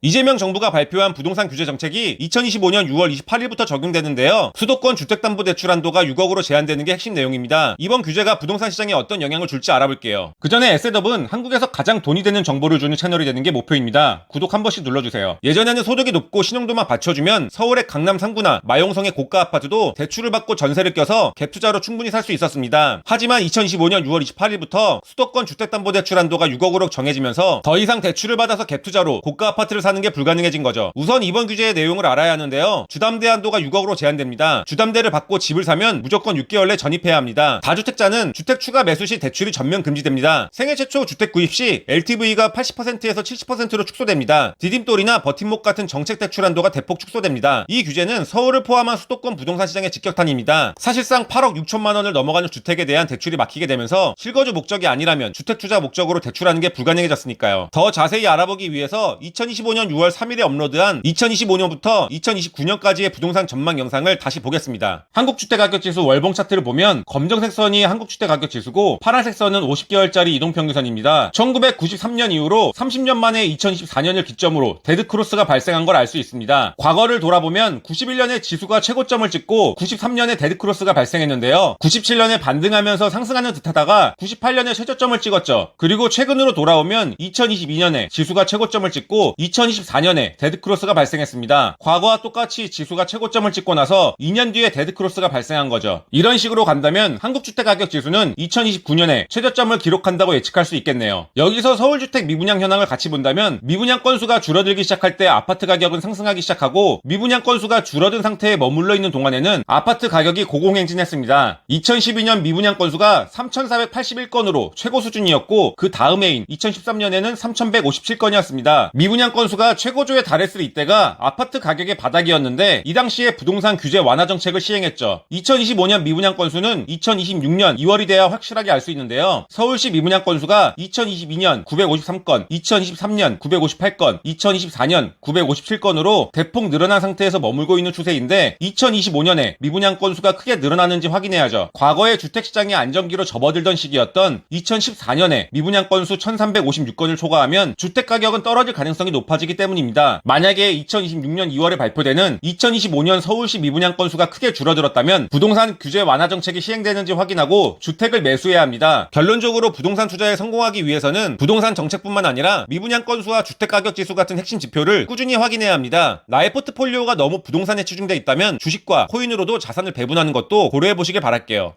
이재명 정부가 발표한 부동산 규제 정책이 2025년 6월 28일부터 적용되는데요. 수도권 주택담보대출 한도가 6억으로 제한되는 게 핵심 내용입니다. 이번 규제가 부동산 시장에 어떤 영향을 줄지 알아볼게요. 그 전에 에셋업은 한국에서 가장 돈이 되는 정보를 주는 채널이 되는 게 목표입니다. 구독 한 번씩 눌러주세요. 예전에는 소득이 높고 신용도만 받쳐주면 서울의 강남 3구나 마용성의 고가 아파트도 대출을 받고 전세를 껴서 갭 투자로 충분히 살 수 있었습니다. 하지만 2025년 6월 28일부터 수도권 주택담보대출 한도가 6억으로 정해지면서 더 이상 대출을 받아서 갭 투자로 고가 아파트를 사는 게 불가능해진 거죠. 우선 이번 규제의 내용을 알아야 하는데요. 주담대 한도가 6억으로 제한됩니다. 주담대를 받고 집을 사면 무조건 6개월 내 전입해야 합니다. 다주택자는 주택 추가 매수 시 대출이 전면 금지됩니다. 생애 최초 주택 구입 시 LTV가 80%에서 70%로 축소됩니다. 디딤돌이나 버팀목 같은 정책 대출 한도가 대폭 축소됩니다. 이 규제는 서울을 포함한 수도권 부동산 시장의 직격탄입니다. 사실상 8억 6천만 원을 넘어가는 주택에 대한 대출이 막히게 되면서 실거주 목적이 아니라면 주택 투자 목적으로 대출하는 게 불가능해졌으니까요. 더 자세히 알아보기 위해서 2025년 6월 3일에 업로드한 2025년부터 2029년까지의 부동산 전망 영상을 다시 보겠습니다. 한국주택가격지수 월봉 차트를 보면 검정색 선이 한국주택가격지수고 파란색 선은 50개월짜리 이동평균선입니다. 1993년 이후로 30년 만에 2024년을 기점으로 데드크로스가 발생한 걸 알 수 있습니다. 과거를 돌아보면 91년에 지수가 최고점을 찍고 93년에 데드크로스가 발생했는데요. 97년에 반등하면서 상승하는 듯하다가 98년에 최저점을 찍었죠. 그리고 최근으로 돌아오면 2022년에 지수가 최고점을 찍고 2024년에 데드크로스가 발생했습니다. 과거와 똑같이 지수가 최고점을 찍고 나서 2년 뒤에 데드크로스가 발생한 거죠. 이런 식으로 간다면 한국주택가격 지수는 2029년에 최저점을 기록한다고 예측할 수 있겠네요. 여기서 서울주택 미분양 현황을 같이 본다면 미분양 건수가 줄어들기 시작할 때 아파트 가격은 상승하기 시작하고 미분양 건수가 줄어든 상태에 머물러 있는 동안에는 아파트 가격이 고공행진했습니다. 2012년 미분양 건수가 3,481건으로 최고 수준이었고 그 다음 해인 2013년에는 3,157건이었습니다. 미분양 건수가 최고조에 달했을 이때가 아파트 가격의 바닥이었는데 이 당시에 부동산 규제 완화 정책을 시행했죠. 2025년 미분양 건수는 2026년 2월이 돼야 확실하게 알 수 있는데요. 서울시 미분양 건수가 2022년 953건, 2023년 958건, 2024년 957건으로 대폭 늘어난 상태에서 머물고 있는 추세인데 2025년에 미분양 건수가 크게 늘어나는지 확인해야죠. 과거에 주택시장이 안정기로 접어들던 시기였던 2014년에 미분양 건수 1356건을 초과하면 주택가격은 떨어질 가능성이 높 아지기 때문입니다. 만약에 2026년 2월에 발표되는 2025년 서울시 미분양 건수가 크게 줄어들었다면 부동산 규제 완화 정책이 시행되는지 확인하고 주택을 매수해야 합니다. 결론적으로 부동산 투자에 성공하기 위해서는 부동산 정책뿐만 아니라 미분양 건수와 주택 가격 지수 같은 핵심 지표를 꾸준히 확인해야 합니다. 나의 포트폴리오가 너무 부동산에 치중돼 있다면 주식과 코인으로도 자산을 배분하는 것도 고려해 보시길 바랄게요.